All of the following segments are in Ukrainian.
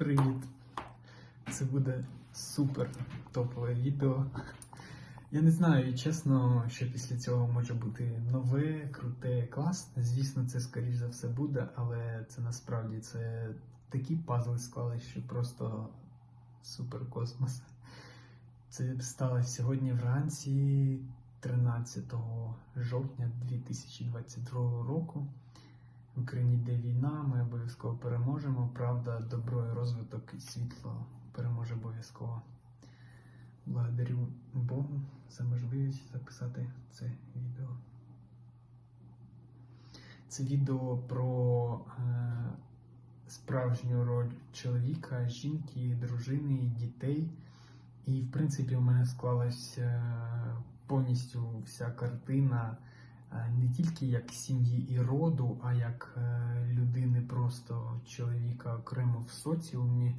Привіт! Це буде супер топове відео. Я не знаю, чесно, що після цього може бути нове, круте, класне. Звісно, це скоріш за все буде, але це насправді це такі пазли склали, що просто супер космос. Це сталося сьогодні вранці 13 жовтня 2022 року. В Україні йде війна, ми обов'язково переможемо. Правда, добро і розвиток і світло переможе обов'язково. Благодарю Богу за можливість записати це відео. Це відео про е, справжню роль чоловіка, жінки, дружини, дітей. І, в принципі, у мене склалася е, повністю вся картина не тільки як сім'ї і роду, а як е, людини, просто чоловіка окремо в соціумі.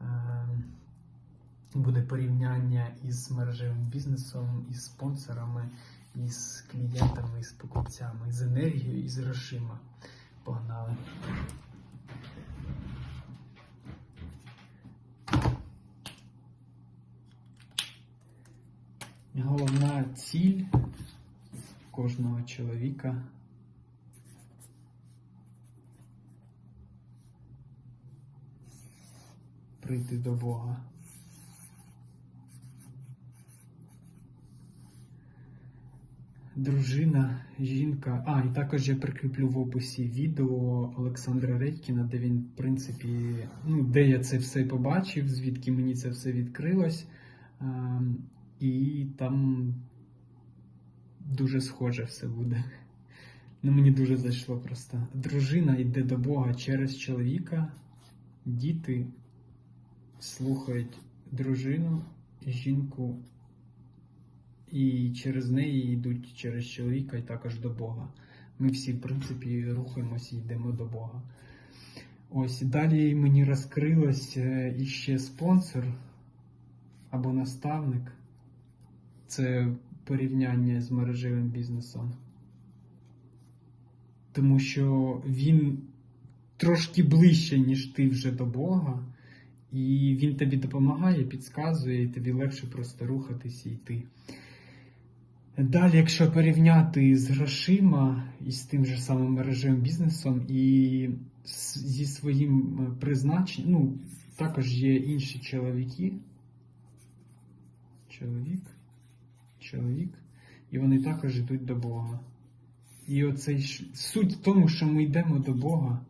Е, Буде порівняння із мережевим бізнесом, із спонсорами, із клієнтами, із покупцями, з енергією і з грошима. Погнали. Головна ціль кожного чоловіка прийти до Бога. Дружина, жінка. А, і також я прикріплю в описі відео Олександра Редькіна, де він, в принципі, ну, де я це все побачив, звідки мені це все відкрилось. Ем, і там дуже схоже все буде. Ну, мені дуже зайшло просто. Дружина йде до Бога через чоловіка, діти слухають дружину, жінку, і через неї йдуть через чоловіка і також до Бога. Ми всі, в принципі, рухаємося і йдемо до Бога. Ось далі мені розкрилось е, іще спонсор або наставник. Це порівняння з мережевим бізнесом. Тому що він трошки ближче, ніж ти вже до Бога, і він тобі допомагає, підказує, і тобі легше просто рухатись і йти. Далі, якщо порівняти з грошима і з тим же самим мережевим бізнесом, і зі своїм е, призначенням, ну, також є інші чоловіки. Чоловік, чоловік, і вони також йдуть до Бога. І оцей суть в тому, що ми йдемо до Бога,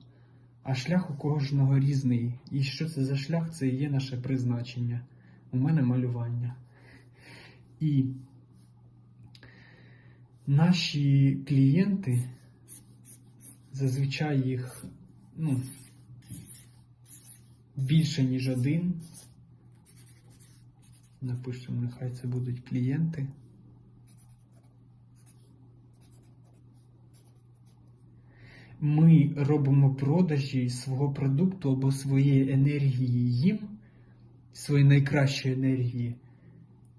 а шлях у кожного різний. І що це за шлях? Це і є наше призначення. У мене малювання. І наші клієнти, зазвичай їх ну, більше, ніж один. Напишемо, нехай це будуть клієнти. Ми робимо продажі свого продукту або своєї енергії їм, своєї найкращої енергії.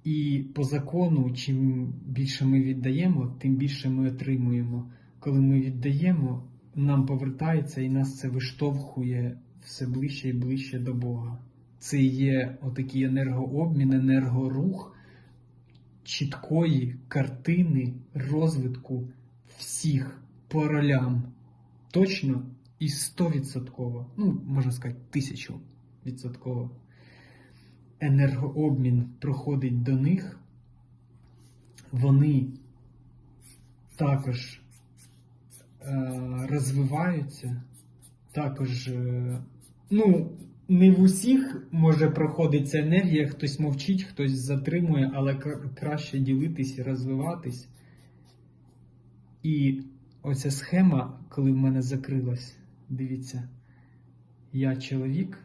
І по закону, чим більше ми віддаємо, тим більше ми отримуємо. Коли ми віддаємо, нам повертається і нас це виштовхує все ближче і ближче до Бога. Це є отакий енергообмін, енергорух чіткої картини розвитку всіх по ролям. Точно і стовідсотково, ну, можна сказати, тисячу відсотково енергообмін проходить до них, вони також е, розвиваються, також, е, ну, не в усіх може проходить ця енергія, хтось мовчить, хтось затримує, але краще ділитись і розвиватись. І оця схема, коли в мене закрилась, дивіться, я чоловік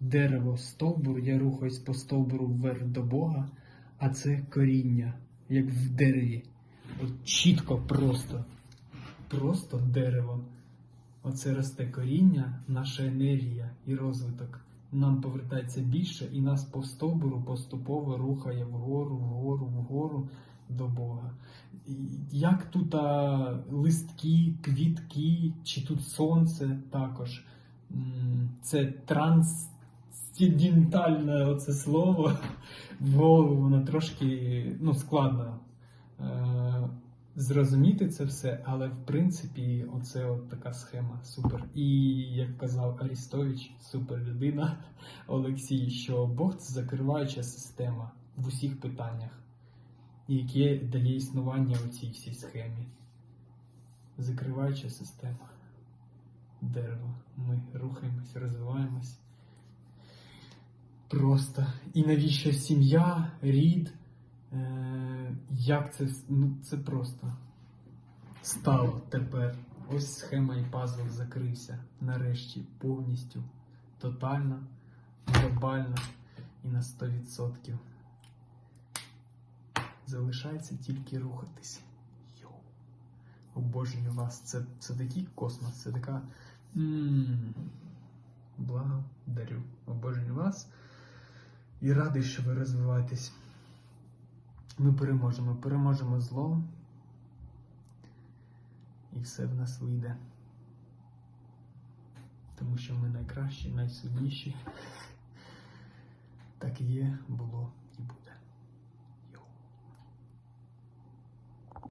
дерево, стовбур, я рухаюсь по стовбуру вверх до Бога, а це коріння, як в дереві. От чітко просто, просто дерево. Оце росте коріння, наша енергія і розвиток. Нам повертається більше, і нас по стовбуру поступово рухає вгору, вгору, вгору до Бога. Як тут а, листки, квітки, чи тут сонце також. Це трансцендентальне оце слово в голову, воно трошки ну, складно е, зрозуміти це все, але в принципі, оце от така схема супер. І як казав Арістович, супер людина Олексій, що Бог це закриваюча система в усіх питаннях, яке дає існування у цій всій схемі. Закриваюча система. Дерево. Ми рухаємось, розвиваємось. Просто. І навіщо сім'я, рід? Е, як це? Ну, це просто стало тепер. Ось схема і пазл закрився. Нарешті повністю, тотально, глобально і на 100%. Залишається тільки рухатись. Йоу. Обожнюю вас. Це, це такий космос, це така. м Благодарю. Обожнюю вас. І радий, що ви розвиваєтесь. Ми переможемо, переможемо зло. І все в нас вийде. Тому що ми найкращі, найсильніші. Так і є, було і буде.